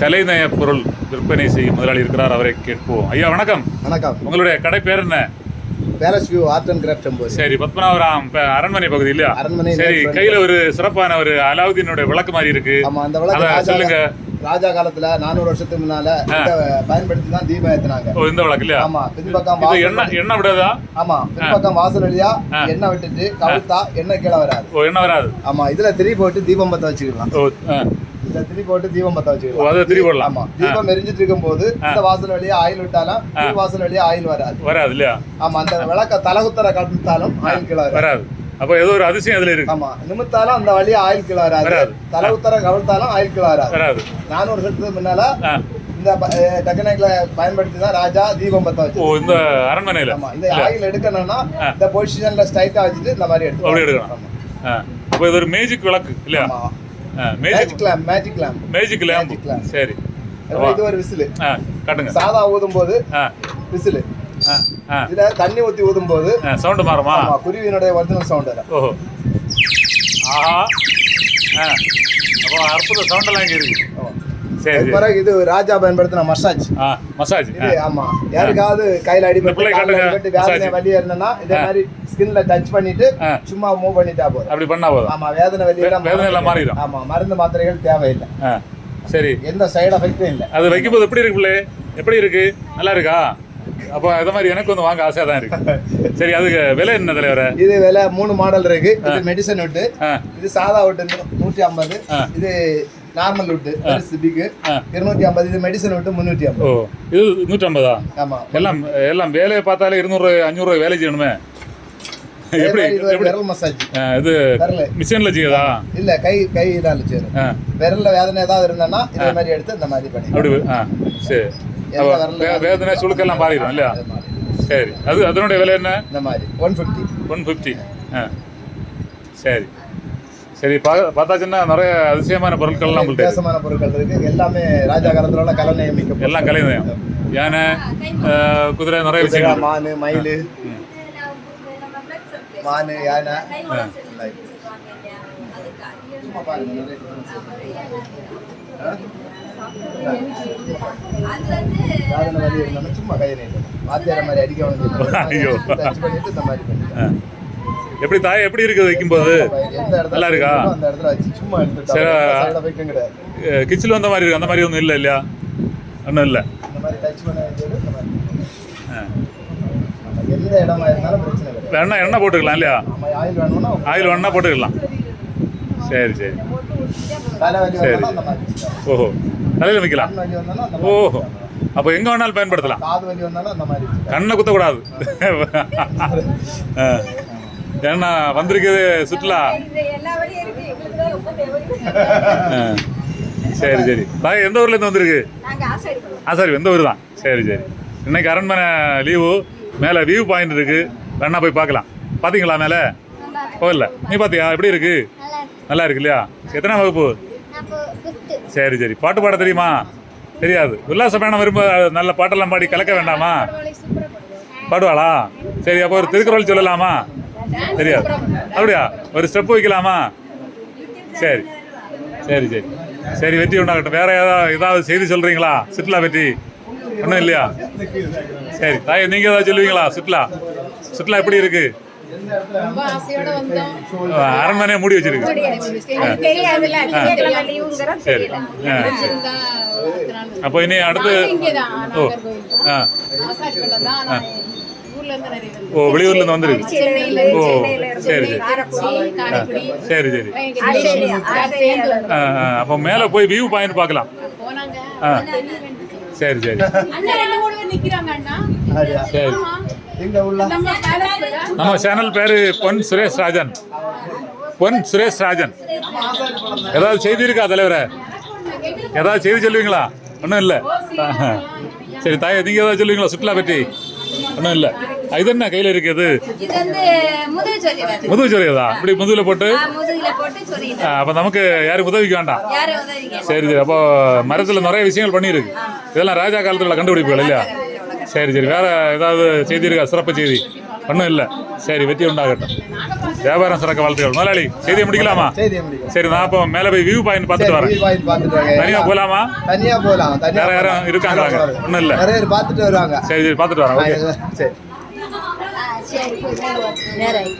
கலைநய பொருள் விற்பனை செய்யும் முதலாளி இருக்கிறார் அவரை கேட்போம். ஐயா வணக்கம். வணக்கம். உங்களுடைய கடை பேர் என்ன? Palace view art and craft emporium சரி பத்மநாபராம் அரண்மனை பகுதி இல்லையா? அரண்மனை சரி கையில ஒரு சிறப்பான ஒரு அலாவுதீனுடைய விளக்கு மாதிரி இருக்கு. ஆமா அந்த விளக்கு சொல்லுங்க. ராஜா காலத்துல நானூறு வருஷத்துக்கு முன்னால பயன்படுத்தி தான் தீபம் ஏத்துனாங்க. ஓ இந்த விளக்கு இல்லையா? ஆமா பின்பக்கம் எண்ணெய் எண்ணெய் விடாதா? ஆமா பின்பக்கம் வாசல் வழியா எண்ணெய் விட்டுட்டு கவுத்தா எண்ணெய் கீழே வராது. ஓ எண்ணெய் வராது. ஆமா இதுல திரி போட்டு தீபம் பத்த வச்சுக்கலாம். இதுல திரி போட்டு தீபம் பத்த வச்சுக்கலாம். அதை திரி போடலாம். ஆமா தீபம் எரிஞ்சிட்டு இருக்கும் போது இந்த வாசல் வழியா ஆயில் விட்டாலும் இந்த வாசல் வழியா ஆயில் வராது. வராது இல்லையா? ஆமா அந்த விளக்க தலகுத்தர கவிழ்த்தாலும் ஆயில் கீழே வராது. அப்போ ஏதோ ஒரு அதிசயம் அதுல இருக்கு. ஆமா நிமித்தாலும் அந்த வழியா ஆயில் கீழே வராது. வராது. தலகுத்தர கவிழ்த்தாலும் ஆயில் கீழே வராது. நானூறு வருஷத்துக்கு முன்னால. இந்த டெக்னிக்கல பயன்படுத்தி தான் ராஜா தீபம் பத்த வச்சு ஓ இந்த அரண்மனையில. ஆமா இந்த ஆயில் எடுக்கணும்னா இந்த பொசிஷன்ல ஸ்ட்ரைட்டா வச்சுட்டு இந்த மாதிரி எடுத்து அப்படி எடுக்கணும். ஆ. அப்போ இது ஒரு மேஜிக் விளக்கு இல்லையா? Magic magic lamp magic lamp magic lamp. சரி. இது ஒரு விசில். காட்டுங்க. சாதா ஊதும் போது விசில். இதுல தண்ணி ஊத்தி ஊதும் போது சவுண்டு மாறுமா? குருவியினுடைய ஒரிஜினல் சவுண்ட் ஓஹோ. ஆஹா. ஆ. அப்போ அற்புத சவுண்டெல்லாம் இருக்கு. சரி அது பிறகு இது ராஜா பயன்படுத்தின மசாஜ். மசாஜ். இது ஆமா. யாருக்காவது கையில அடிபட்டு வேதனை. வலி இருந்தனா இதே மாதிரி ஸ்கின்ல டச் பண்ணிட்டு. சும்மா மூவ் பண்ணிட்டா போதும். அப்படி பண்ணா போதும். ஆமா வேதனை வலி வேதனை மாறிடும். ஆமா மருந்து மாத்திரைகள் தேவையில்லை. சரி. எந்த சைடு எஃபெக்டும் இல்லை. அது வைக்கும்போது எப்படி இருக்கு பிள்ளை? எப்படி இருக்கு? நல்லா இருக்கா? அப்போ இதை மாதிரி எனக்கு வந்து வாங்க ஆசையாக தான் இருக்கு. சரி அதுக்கு விலை என்ன தலைவர? இது விலை மூணு மாடல் இருக்கு. இது மெடிசன் விட்டு இது சாதா விட்டு நூற்றி ஐம்பது. இது நார்மல் விட்டு பெருசு பிக்கு. இருநூற்றி ஐம்பது இது மெடிசன் விட்டு முந்நூற்றி ஐம்பது. ஓ இது நூற்றம்பதா? ஆமா. எல்லாம் எல்லாம் வேலையை பார்த்தாலே இருநூறு அஞ்சூறு வேலை செய்யணுமே? எப்படி விரல் மசாஜ் இது மிஷினில் செய்யுதா இல்ல கை கை தான் ஆ. விரல்ல வேதனை ஏதாவது இருந்தனா இதே மாதிரி எடுத்து இந்த மாதிரி பண்ணி அப்படி சரி. வேதனை சுழுக்கெல்லாம் மாறிடும். இல்லையா. சரி. அது அதனுடைய விலை என்ன? இந்த மாதிரி ஒன் ஃபிஃப்டி ஒன் ஃபிஃப்டி ஆ. சரி. சரி பார்த்தாச்சுன்னா நிறைய அதிசயமான பொருட்கள்லாம் உங்கள்கிட்ட இருக்கு. வித்தியாசமான பொருட்கள் இருக்கு. எல்லாமே ராஜா காலத்துல உள்ள கலை நியமிக்கும் எல்லாம் கலைநயம் யானை ஆ, குதிரை நிறைய விஷயங்கள் மானு மயில். மானு யானை. சும்மா பாருங்க சும்மா கையை நீட்டு. வாத்தியார மாதிரி அடிக்க வந்து ஐயோ. டச் பண்ணிட்டு இந்த மாதிரி பண்ணிட்டு ஆ. எப்படி தாய் எப்படி இருக்குது வைக்கும்போது? நல்லா இருக்கா? சரி. கிச்சில் வந்த மாதிரி இருக்கு. அந்த மாதிரி ஒன்றும் இல்லை இல்லையா? ஒன்றும் இல்லை. கிடையாது. எண்ணெய் போட்டுக்கலாம் இல்லையா? ஆயில் வேணா போட்டுக்கலாம். சரி சரி. சரி. ஓஹோ. தலையில் வைக்கலாம். ஓஹோ. அப்போ எங்கே வேணாலும் பயன்படுத்தலாம். கண்ணை குத்தக்கூடாது ஆ. ஏன்னா வந்திருக்குது சுற்றுலா. சரி சரி. தாய் எந்த ஊர்லேருந்து வந்திருக்கு? ஆ சரி எந்த ஊர் தான்? சரி சரி. இன்னைக்கு அரண்மனை லீவு. மேலே வியூ பாயிண்ட் இருக்கு. வேணா போய் பார்க்கலாம். பார்த்தீங்களா மேலே? போகல நீ பார்த்தியா எப்படி இருக்கு? நல்லா இருக்கு இல்லையா? எத்தனை வகுப்பு? சரி சரி. பாட்டு பாட தெரியுமா? தெரியாது. உல்லாச பயணம் வரும்போது நல்ல பாட்டெல்லாம் பாடி கலக்க வேண்டாமா? பாடுவாளா? சரி அப்போ ஒரு திருக்குறள் சொல்லலாமா? தெரியாது. அப்படியா? ஒரு ஸ்டெப் வைக்கலாமா? சரி. சரி சரி. சரி வெற்றி உண்டாகட்டும். வேற ஏதாவது ஏதாவது செய்தி சொல்றீங்களா? சுற்றுலா பற்றி? ஒன்றும் இல்லையா? சரி. தாய் நீங்க ஏதாவது சொல்லுவீங்களா? சுற்றுலா? சுற்றுலா எப்படி இருக்கு? ரொம்ப ஆசையோட வந்தோம். அஹ் அரண்மனையை மூடி வச்சிருக்கு. சரி. அப்போ இனி அடுத்து ஓ. ஆ. ஓ வெளியூர்ல இருந்து வந்திருக்கு சென்னையில ஓ சரி சரி. சரி சரி. அப்போ மேலே போய் வியூ பாயிண்ட் பார்க்கலாம். போனாங்க. ஆ. சரி சரி. அண்ணா ரெண்டு மூணு பேர் நிக்கிறாங்க அண்ணா. அப்படியா? சரி. ஆமா. எங்க உள்ள நம்ம பேலஸ்ல நம்ம சேனல் பேரு பொன் சுரேஷ் ராஜன். பொன் சுரேஷ் ராஜன். ஏதாவது செய்தி இருக்கா தலைவரே? ஏதாவது செய்தி சொல்லுவீங்களா? ஒன்றும் இல்லை. சரி தாய் நீங்கள் ஏதாவது சொல்லுவீங்களா சுற்றுலா பற்றி? ஒன்றும் இல்லை. இது என்ன கையில் இருக்குது? முதுகு சொரியதா இப்படி முதுகில் போட்டு? அப்போ நமக்கு யாரும் உதவிக்க வேண்டாம். சரி சரி. அப்போ மரத்தில் நிறைய விஷயங்கள் பண்ணியிருக்கு. இதெல்லாம் ராஜா காலத்தில் கண்டுபிடிப்புகள் இல்லையா? சரி சரி. வேற ஏதாவது செய்தி இருக்கா? சிறப்பு செய்தி. ஒன்றும் இல்லை. சரி வெற்றி உண்டாகட்டும். வியாபாரம் சிறக்க வாழ்த்துக்கள். முதலாளி செய்தியை முடிக்கலாமா? சரி நான் அப்போ மேலே போய் வியூ பாயிண்ட் பார்த்துட்டு வரேன். தனியாக போகலாமா தனியா போலாம்? தனியா வேற யாரும் போலாம். ஒண்ணும் இல்ல. சரி சரி. பார்த்துட்டு வரேன். ஓகே. சரி. નેરાઈ